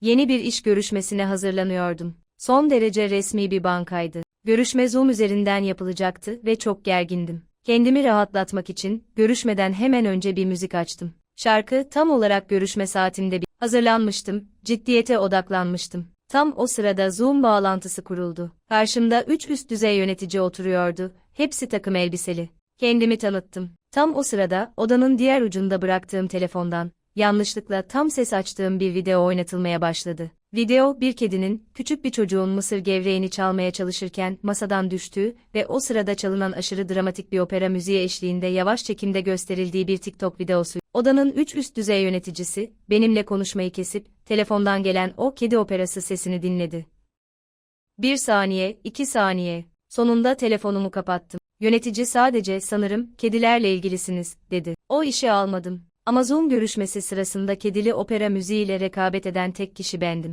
Yeni bir iş görüşmesine hazırlanıyordum. Son derece resmi bir bankaydı. Görüşme Zoom üzerinden yapılacaktı ve çok gergindim. Kendimi rahatlatmak için görüşmeden hemen önce bir müzik açtım. Şarkı tam olarak görüşme saatimde bir hazırlanmıştım, ciddiyete odaklanmıştım. Tam o sırada Zoom bağlantısı kuruldu. Karşımda üç üst düzey yönetici oturuyordu. Hepsi takım elbiseli. Kendimi tanıttım. Tam o sırada odanın diğer ucunda bıraktığım telefondan yanlışlıkla tam ses açtığım bir video oynatılmaya başladı. Video bir kedinin küçük bir çocuğun mısır gevreğini çalmaya çalışırken masadan düştüğü ve o sırada çalınan aşırı dramatik bir opera müziği eşliğinde yavaş çekimde gösterildiği bir TikTok videosu. Odanın üç üst düzey yöneticisi benimle konuşmayı kesip telefondan gelen o kedi operası sesini dinledi. Bir saniye, iki saniye. Sonunda telefonumu kapattım. Yönetici sadece sanırım kedilerle ilgilisiniz, dedi. O işi almadım. Ama Zoom görüşmesi sırasında kedili opera müziğiyle rekabet eden tek kişi bendim.